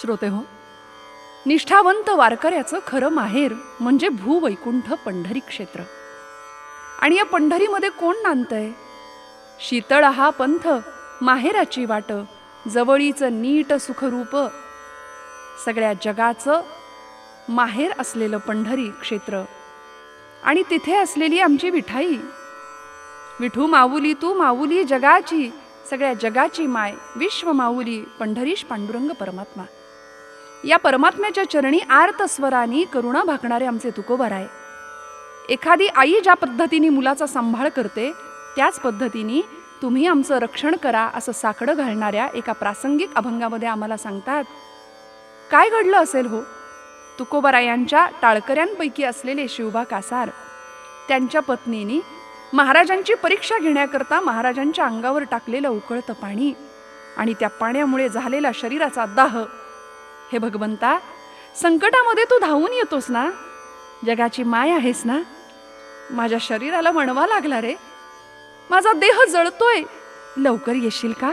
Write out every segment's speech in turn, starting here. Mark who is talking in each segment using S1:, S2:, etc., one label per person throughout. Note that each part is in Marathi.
S1: श्रोते हो निष्ठावंत वारकऱ्याचं खरं माहेर म्हणजे भूवैकुंठ पंढरी क्षेत्र. आणि या पंढरीमध्ये कोण नांदतंय? शीतळ हा पंथ माहेराची वाट जवळीचं नीट सुखरूप. सगळ्या जगाचं माहेर असलेलं पंढरी क्षेत्र. आणि तिथे असलेली आमची विठाई. विठू माऊली तू माऊली जगाची सगळ्या जगाची माय विश्व माऊली पंढरीश पांडुरंग परमात्मा. या परमात्म्याच्या चरणी आर्तस्वरांनी करुणा भाकणारे आमचे तुकोबार आहे एखादी आई ज्या पद्धतीने मुलाचा सांभाळ करते त्याच पद्धतीने तुम्ही आमचं रक्षण करा असं साकडं घालणाऱ्या एका प्रासंगिक अभंगामध्ये आम्हाला सांगतात. काय घडलं असेल हो? तुकोबरायांच्या टाळकऱ्यांपैकी असलेले शिवबा कासार त्यांच्या पत्नीनी महाराजांची परीक्षा घेण्याकरता महाराजांच्या अंगावर टाकलेलं उकळतं पाणी आणि त्या पाण्यामुळे झालेला शरीराचा दाह हे भगवंता संकटामध्ये तू धावून येतोस ना? जगाची माय आहेस ना? माझ्या शरीराला वणवा लागला रे. माझा देह जळतोय. लवकर येशील का?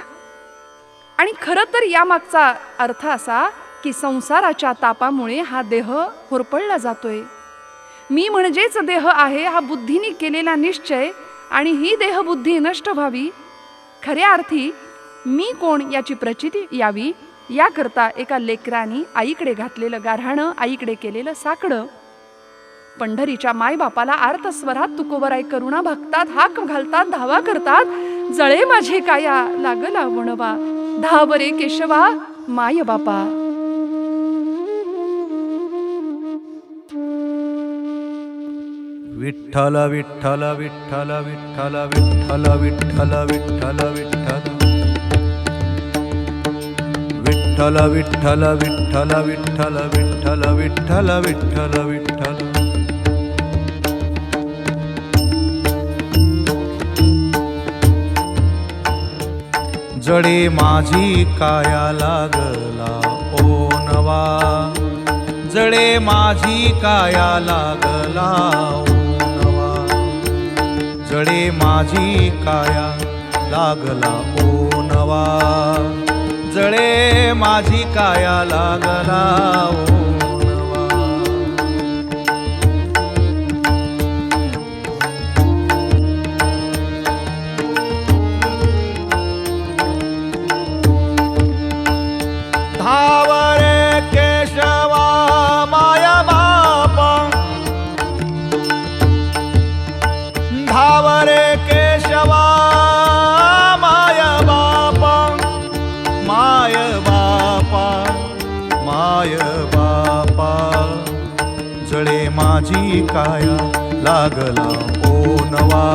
S1: आणि खरं तर यामागचा अर्थ असा की संसाराच्या तापामुळे हा देह होरपळला जातोय. मी म्हणजेच देह आहे हा बुद्धीने केलेला निश्चय आणि ही देहबुद्धी नष्ट व्हावी. खऱ्या अर्थी मी कोण याची प्रचिती यावी? याकरता एका लेकरांनी आईकडे घातलेलं गाऱ्हाणं आईकडे केलेलं साकडं. पंढरीच्या मायबापाला आर्त स्वरात तुकोबराय करुणा भक्तात हाक घालतात धावा करतात. जळे माझे काया लागला वणवा. धावरे केशवा माय बापा
S2: विठ्ठल विठ्ठल विठ्ठल विठ्ठल विठ्ठल विठ्ठल विठ्ठल विठ्ठल. विठ्ठल विठ्ठल विठ्ठल विठ्ठल विठ्ठल विठ्ठल विठ्ठल विठ्ठल जडे माझी काया लागला ओ नवा जडे माझी काया लागला ओ नवा जडे माझी काया लागला ओ नवा जळे माझी काया लागला ओ काया लागला ओ नवा?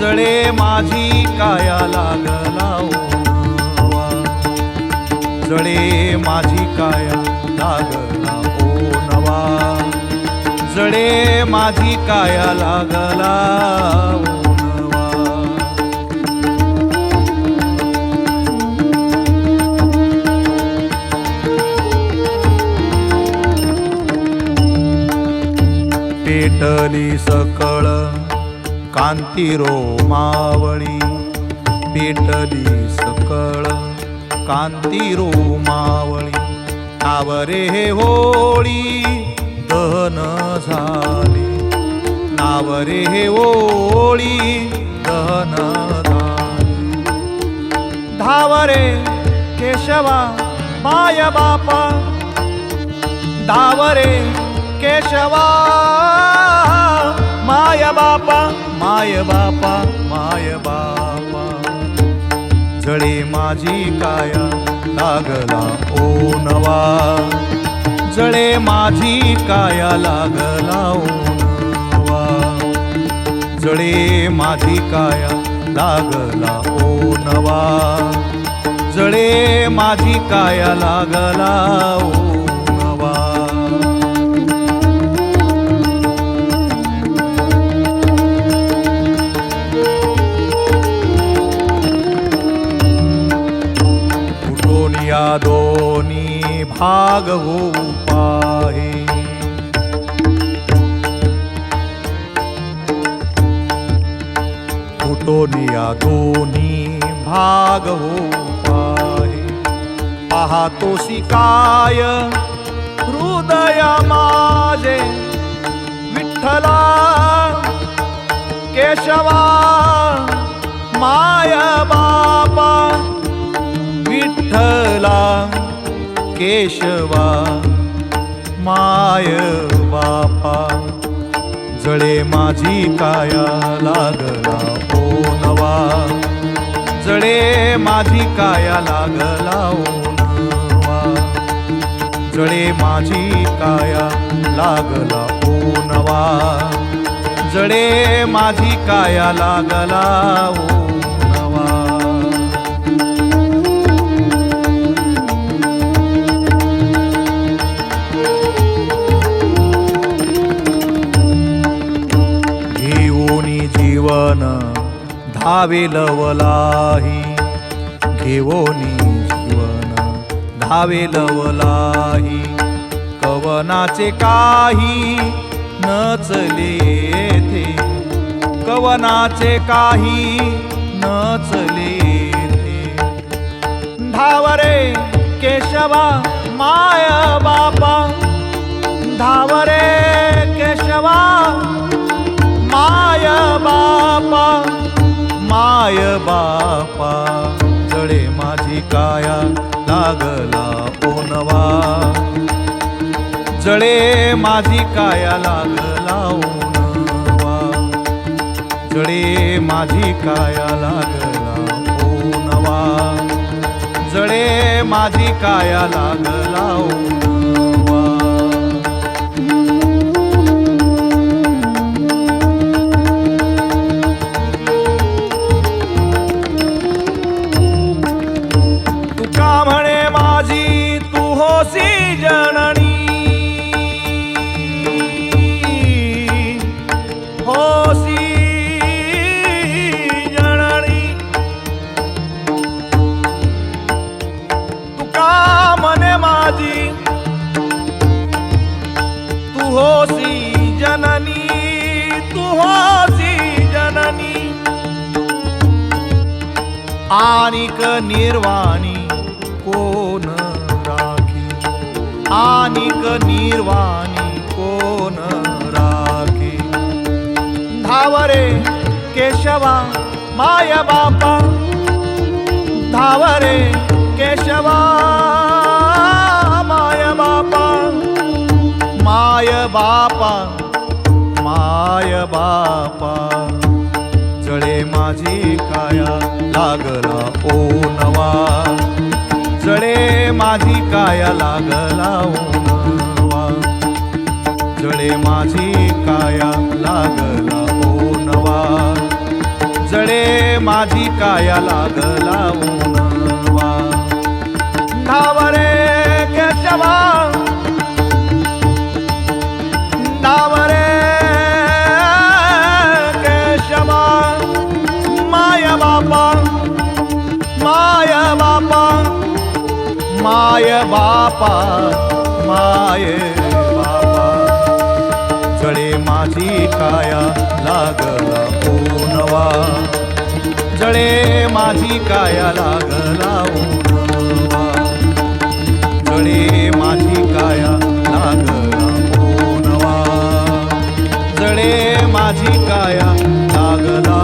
S2: जळे माझी काया लागला ओ नवा? जळे माझी काया लागला ओ नवा? जळे माझी काया लागला ओ पेटली सकळ कांती मावळी पेटली सकळ कांती मावळी नावरे होळी दहन झाली. नावरे होळी दहन झाली. धावरे केशवा माय बापा धावरे केशवा माय बापा माय बापा माय बापा. जळे माझी काया लागला ओ नवा. जळे माझी काया लागला ओ नवा. जळे माझी काया लागला ओ नवा. जळे माझी काया लागला ओ कुठून या दोन्ही भाग होऊ पाहे पाहतोसी काय हृदय माझे विठ्ठला केशवा माय बापा विठ्ठला केशवा माय बापा. जळे माझी काया लागला ओ नवा. जळे माझी काया लागला ओ नवा. जळे माझी काया लागला ओ नवा. जळे माझी काया लागला ओ लवलाही घेऊनी जीवन धावे लवलाही कवनाचे काही नचले थे. कवनाचे काही नचले थे. धावरे केशवा माय लागला ओनवा. जळे माझी काया लागला ओनवा. जळे माझी काया लागला ओनवा. जळे माझी काया लागला ओनवा. आनिक निर्वाणी कोण राखी? आणिक निर्वाणी कोण राखी? धावरे केशवा माय बापा। धावरे केशवा माय बापा। माय बापा माय बापा। जळे माझी काया लागला ओ नवा. जळे माझी काया लागला ओ नवा. जळे माझी काया लागला ओ नवा. जळे माझी काया लागला ओ नवा. धावरे बापा माये बापा. जळे माझी काया लागला पूनवा जळे माझी काया लागला उनवा जळे माझी काया लागला पूनवा जळे माझी काया लागला